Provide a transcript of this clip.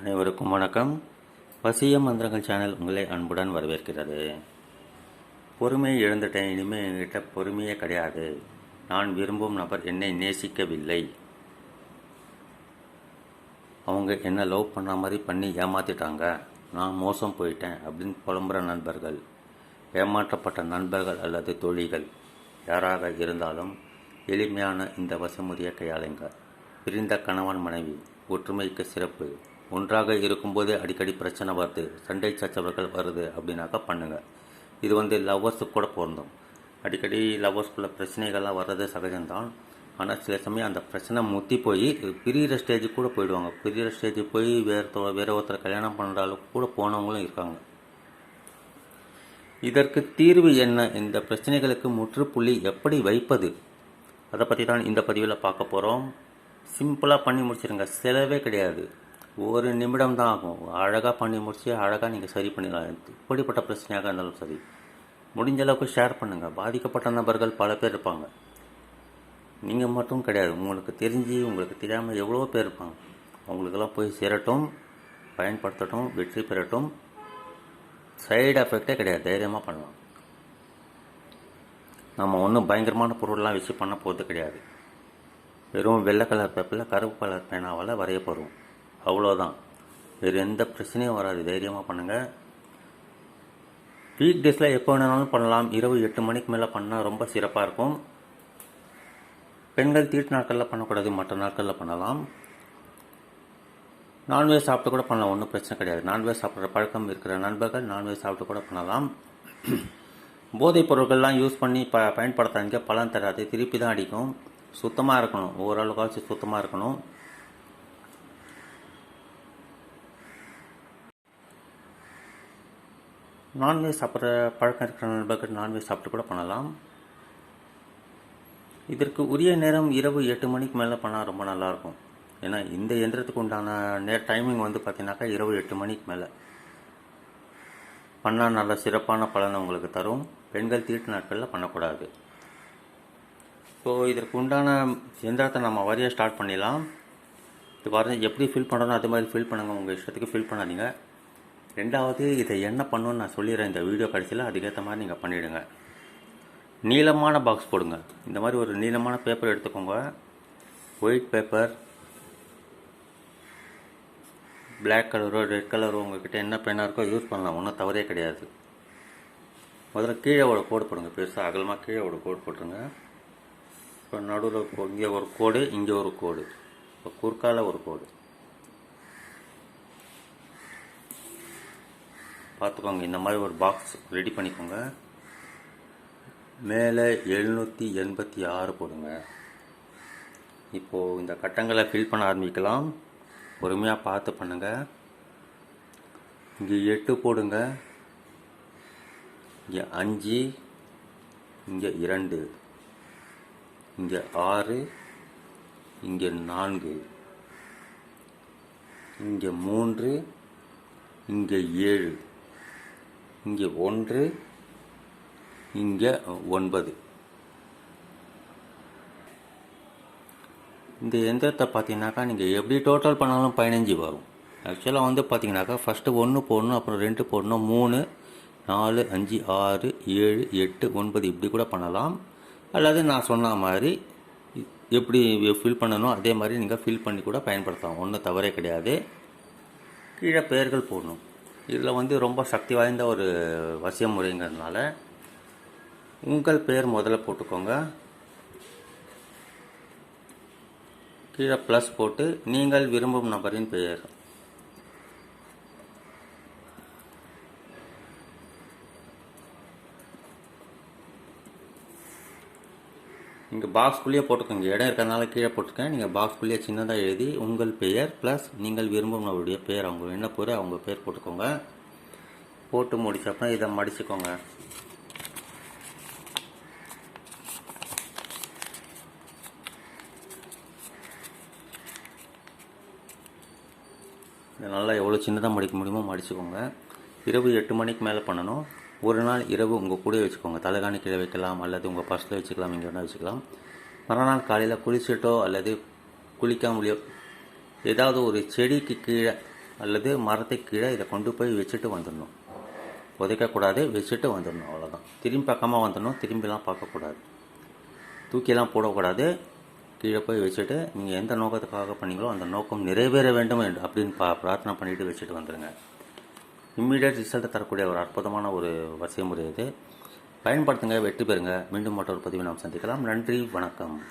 அனைவருக்கும் வணக்கம். வசிய மந்திரங்கள் சேனல் உங்களை அன்புடன் வரவேற்கிறது. பொறுமையை இழந்துட்டேன் இனிமேல் என்கிட்ட பொறுமையே கிடையாது. நான் விரும்பும் நபர் என்னை நேசிக்கவில்லை. அவங்க என்ன லவ் பண்ண மாதிரி பண்ணி ஏமாத்திட்டாங்க. நான் மோசம் போயிட்டேன் அப்படின்னு புலம்புற நண்பர்கள் ஏமாற்றப்பட்ட நண்பர்கள் அல்லது தோழிகள் யாராக இருந்தாலும் எளிமையான இந்த வசமுறையை கையாளுங்க. பிரிந்த கணவன் மனைவி ஒற்றுமைக்கு சிறப்பு. ஒன்றாக இருக்கும்போது அடிக்கடி பிரச்சனை வருது சண்டை சச்சவர்கள் வருது அப்படின்னாக்கா பண்ணுங்கள் இது வந்து லவ்வர்ஸுக்கு கூட பொருந்தும். அடிக்கடி லவ்வர்ஸ்குள்ள பிரச்சனைகள்லாம் வர்றது சகஜம்தான். ஆனால் சில சமயம் அந்த பிரச்சனை முத்தி போய் பிரியிற ஸ்டேஜுக்கு கூட போயிடுவாங்க. பிரியிற ஸ்டேஜுக்கு போய் வேறு வேறு ஒருத்தர் ஒருத்தரை கல்யாணம் பண்ணுற அளவுக்கு கூட போனவங்களும் இருக்காங்க. இதற்கு தீர்வு என்ன? இந்த பிரச்சனைகளுக்கு முற்றுப்புள்ளி எப்படி வைப்பது? அதை பற்றி தான் இந்த பதிவில் பார்க்க போகிறோம் சிம்பிளாக பண்ணி முடிச்சிருங்க. செலவே கிடையாது. ஒரு நிமிடம் தான் ஆகும். அழகாக பண்ணி முடிச்சு அழகாக நீங்கள் சரி பண்ணிடலாம். இப்படிப்பட்ட பிரச்சனையாக இருந்தாலும் சரி. முடிஞ்ச அளவுக்கு ஷேர் பண்ணுங்கள் பாதிக்கப்பட்ட நபர்கள் பல பேர் இருப்பாங்க. நீங்கள் மட்டும் கிடையாது. உங்களுக்கு தெரிஞ்சு உங்களுக்கு தெரியாமல் எவ்வளோ பேர் இருப்பாங்க. அவங்களுக்கெல்லாம் போய் சேரட்டும் பயன்படுத்தட்டும் வெற்றி பெறட்டும். சைடு எஃபெக்டே கிடையாது. தைரியமாக பண்ணலாம். நம்ம ஒன்றும் பயங்கரமான பொருள்லாம் வச்சு பண்ண போகிறது கிடையாது. வெறும் வெள்ளை கலர் பேப்பரில் கருப்பு கலர் பேனாவால் வரைய போகிறோம் அவ்வளோதான் வேறு எந்த பிரச்சனையும் வராது. தைரியமாக பண்ணுங்கள் வீக் டேஸில் எப்போ வேணாலும் பண்ணலாம். இரவு எட்டு மணிக்கு மேலே பண்ணால் ரொம்ப சிறப்பாக இருக்கும். பெண்கள் தீட்டு நாட்களில் பண்ணக்கூடாது. மற்ற நாட்களில் பண்ணலாம். நான்வெஜ் சாப்பிட்டு கூட பண்ணலாம். ஒன்றும் பிரச்சனை கிடையாது. நான்வெஜ் சாப்பிட்ற பழக்கம் இருக்கிற நண்பர்கள் நான்வெஜ் சாப்பிட்டு கூட பண்ணலாம். போதைப் பொருட்கள்லாம் யூஸ் பண்ணி ப பயன்படுத்தாதீங்க. பலன் தராது. திருப்பி தான் அடிக்கும். சுத்தமாக இருக்கணும். ஓரளவுக்காச்சும் சுத்தமாக இருக்கணும். நான்வெஜ் சாப்பிட்ற பழக்கம் இருக்கிற நண்பர்கள் நான்வெஜ் சாப்பிட்டு கூட பண்ணலாம். இதற்கு உரிய நேரம் இரவு எட்டு மணிக்கு மேலே பண்ணால் ரொம்ப நல்லாயிருக்கும். ஏன்னா இந்த எந்திரத்துக்கு உண்டான நே டைமிங் வந்து பார்த்தீங்கன்னாக்கா இரவு எட்டு மணிக்கு மேலே. பண்ணால் நல்ல சிறப்பான பலனை உங்களுக்கு தரும். பெண்கள் தீட்டு நாட்களில் பண்ணக்கூடாது. ஸோ இதற்கு உண்டான எந்திரத்தை நம்ம வரியாக ஸ்டார்ட் பண்ணிடலாம். இது பாருங்கள் எப்படி ஃபில் பண்ணணும் அது மாதிரி ஃபில் பண்ணுங்கள் உங்கள் இஷ்டத்துக்கு ஃபில் பண்ணாதீங்க. ரெண்டாவது இதை என்ன பண்ணணும்னு நான் சொல்லிடுறேன். இந்த வீடியோ கடைசியில் அதுக்கேற்ற மாதிரி நீங்கள் பண்ணிவிடுங்க நீளமான பாக்ஸ் போடுங்க. இந்த மாதிரி ஒரு நீளமான பேப்பர் எடுத்துக்கோங்க. ஒயிட் பேப்பர் பிளாக் கலரோ ரெட் கலரோ உங்கள்கிட்ட என்ன பெண்ணாக இருக்கோ யூஸ் பண்ணலாம். ஒன்றும் தவறே கிடையாது. முதல்ல கீழே ஒரு கோடு போடுங்க. பெருசாக அகலமாக கீழே ஒரு கோடு போட்டுருங்க. இப்போ நடுவில் இங்கே ஒரு கோடு இங்கே ஒரு கோடு இப்போ குறுக்கால ஒரு கோடு பார்த்துக்கோங்க இந்த மாதிரி ஒரு பாக்ஸ் ரெடி பண்ணிக்கோங்க. மேலே எழுநூற்றி எண்பத்தி ஆறு போடுங்க. இப்போது இந்த கட்டங்களை ஃபில் பண்ண ஆரம்பிக்கலாம். பொறுமையாக பார்த்து பண்ணுங்கள் இங்கே எட்டு போடுங்க. இங்கே அஞ்சு இங்கே இரண்டு இங்கே ஆறு இங்கே நான்கு இங்கே மூன்று இங்கே ஏழு. இங்கே ஒன்று இங்கே ஒன்பது. இந்த எந்திரத்தை பார்த்தீங்கன்னாக்கா நீங்கள் எப்படி டோட்டல் பண்ணாலும் பதினஞ்சு வரும். ஆக்சுவலாக வந்து பார்த்தீங்கன்னாக்கா ஃபஸ்ட்டு ஒன்று போடணும் அப்புறம் ரெண்டு போடணும் மூணு நாலு அஞ்சு ஆறு ஏழு எட்டு ஒன்பது இப்படி கூட பண்ணலாம். அல்லது நான் சொன்ன மாதிரி எப்படி ஃபில் பண்ணணும் அதே மாதிரி நீங்கள் ஃபில் பண்ணி கூட பயன்படுத்தலாம். ஒன்றும் தவறே கிடையாது. கீழே பெயர்கள் போடணும். இதில் வந்து ரொம்ப சக்தி வாய்ந்த ஒரு வசிய முறைங்கிறதுனால உங்கள் பெயர் முதல்ல போட்டுக்கோங்க. கீழே ப்ளஸ் போட்டு நீங்கள் விரும்பும் நபரின் பெயர். இங்கே பாக்ஸ்குள்ளேயே போட்டுக்கோங்க. இடம் இருக்கிறதுனால கீழே போட்டுக்கேன் நீங்கள் பாக்ஸ்குள்ளேயே சின்னதாக எழுதி உங்கள் பெயர் ப்ளஸ் நீங்கள் விரும்பும் நபருடைய பெயர். அவங்க என்ன பேர் அவங்க பேர் போட்டுக்கோங்க. போட்டு முடிச்சப்பறம் இதை மடிச்சுக்கோங்க. இதை நல்லா எவ்வளோ சின்னதாக மடிக்க முடியுமோ மடிச்சுக்கோங்க. இரவு எட்டு மணிக்கு மேலே பண்ணணும். ஒரு நாள் இரவு உங்கள் கூட வச்சுக்கோங்க. தலைகாணி கீழே வைக்கலாம் அல்லது உங்கள் பர்ஸில் வச்சுக்கலாம் இங்கே வேணால் வச்சுக்கலாம். மறுநாள் காலையில் குளிச்சுட்டோ அல்லது குளிக்காமலையோ ஏதாவது ஒரு செடிக்கு கீழே அல்லது மரத்தை கீழே இதை கொண்டு போய் வச்சுட்டு வந்துடணும். உதைக்கக்கூடாது வச்சுட்டு வந்துடணும் அவ்வளோதான் திரும்பி பக்கமாக வந்துடணும் திரும்பிலாம் பார்க்கக்கூடாது தூக்கிலாம் போடக்கூடாது கீழே போய் வச்சுட்டு நீங்கள் எந்த நோக்கத்துக்காக பண்ணீங்களோ அந்த நோக்கம் நிறைவேற வேண்டும் என்று அப்படின்னு பா பிரார்த்தனை பண்ணிவிட்டு வச்சுட்டு வந்துடுங்க இம்மீடியட் ரிசல்ட்டை தரக்கூடிய ஒரு அற்புதமான ஒரு வசிய முறை இது. பயன்படுத்துங்க வெற்றி பெறுங்க. மீண்டும் மற்றொரு பதிவை நாம் சந்திக்கலாம். நன்றி வணக்கம்.